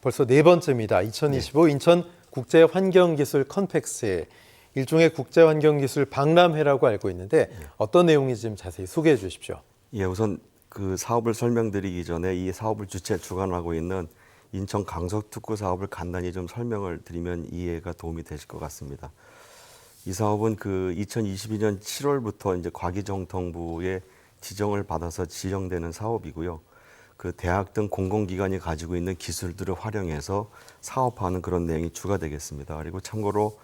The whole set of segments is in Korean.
벌써 네 번째입니다. 2025 인천 국제 환경 기술 컨펙스 일종의 국제 환경 기술 박람회라고 알고 있는데 어떤 내용인지 좀 자세히 소개해 주십시오. 예, 우선 그 사업을 설명드리기 전에 이 사업을 주최 주관하고 있는 인천 강서특구 사업을 간단히 좀 설명을 드리면 이해가 도움이 되실 것 같습니다. 이 사업은 그 2022년 7월부터 이제 과기정통부의 지정을 받아서 지정되는 사업이고요. 그 대학 등 공공기관이 가지고 있는 기술들을 활용해서 사업하는 그런 내용이 주가 되겠습니다. 그리고 참고로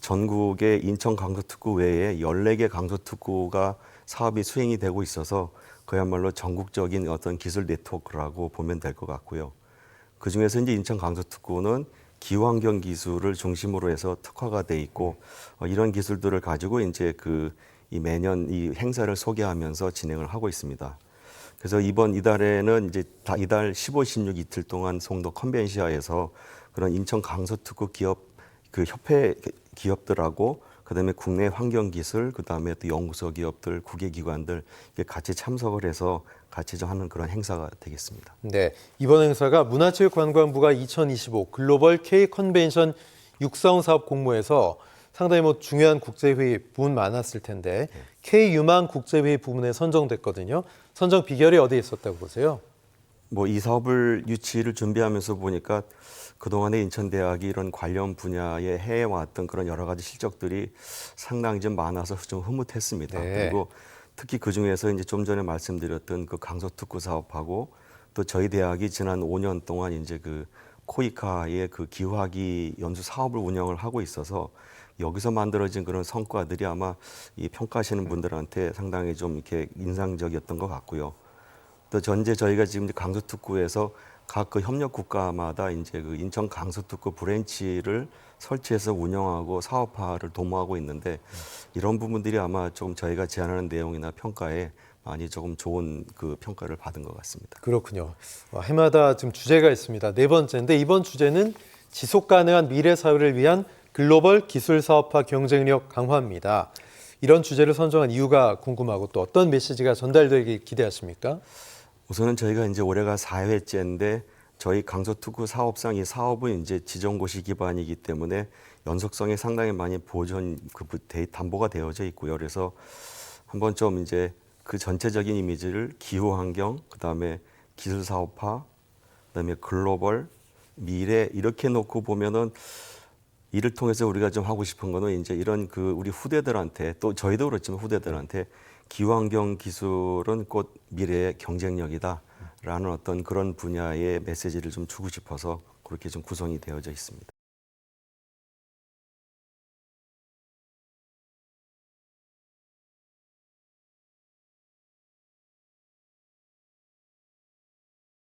전국의 인천 강서특구 외에 14개 강서특구가 사업이 수행이 되고 있어서 그야말로 전국적인 어떤 기술 네트워크라고 보면 될 것 같고요. 그 중에서 이제 인천 강서특구는 기후환경 기술을 중심으로 해서 특화가 돼 있고 어, 이런 기술들을 가지고 이제 그 이 매년 이 행사를 소개하면서 진행을 하고 있습니다. 그래서 이번 이달에는 이제 다 이달 15, 16 이틀 동안 송도 컨벤시아에서 그런 인천 강서특구 기업 그 협회 기업들하고 그다음에 국내 환경기술 그다음에 또 연구소 기업들 국외기관들 이게 같이 참석을 해서 같이 좀 하는 그런 행사가 되겠습니다. 네, 이번 행사가 문화체육관광부가 2025 글로벌 K 컨벤션 육성 사업 공모에서 상당히 뭐 중요한 국제회의 부분 많았을 텐데 K 유망 국제회의 부문에 선정됐거든요. 선정 비결이 어디에 있었다고 보세요? 뭐 이 사업을 유치를 준비하면서 보니까 그동안에 인천대학이 이런 관련 분야에 해왔던 그런 여러 가지 실적들이 상당히 좀 많아서 좀 흐뭇했습니다. 네. 그리고 특히 그 중에서 이제 좀 전에 말씀드렸던 그 강서특구 사업하고 또 저희 대학이 지난 5년 동안 이제 그 코이카의 그 기후학이 연수 사업을 운영을 하고 있어서 여기서 만들어진 그런 성과들이 아마 이 평가하시는 분들한테 상당히 좀 이렇게 인상적이었던 것 같고요. 또 전제 저희가 지금 강서특구에서 각 그 협력 국가마다 이제 그 인천 강서특구 브랜치를 설치해서 운영하고 사업화를 도모하고 있는데 이런 부분들이 아마 좀 저희가 제안하는 내용이나 평가에 많이 조금 좋은 그 평가를 받은 것 같습니다. 그렇군요. 와, 해마다 지금 주제가 있습니다. 네 번째인데 이번 주제는 지속 가능한 미래 사회를 위한 글로벌 기술 사업화 경쟁력 강화입니다. 이런 주제를 선정한 이유가 궁금하고 또 어떤 메시지가 전달되길 기대하십니까? 우선은 저희가 이제 올해가 4회째인데 저희 강서특구 사업상 이 사업은 이제 지정고시 기반이기 때문에 연속성이 상당히 많이 보존 그 담보가 되어져 있고요. 그래서 한번 좀 이제 그 전체적인 이미지를 기후 환경, 그다음에 기술 사업화, 그다음에 글로벌 미래 이렇게 놓고 보면은 이를 통해서 우리가 좀 하고 싶은 거는 이제 이런 그 우리 후대들한테 또 저희도 그렇지만 후대들한테 기후환경 기술은 곧 미래의 경쟁력이다라는 어떤 그런 분야의 메시지를 좀 주고 싶어서 그렇게 좀 구성이 되어져 있습니다.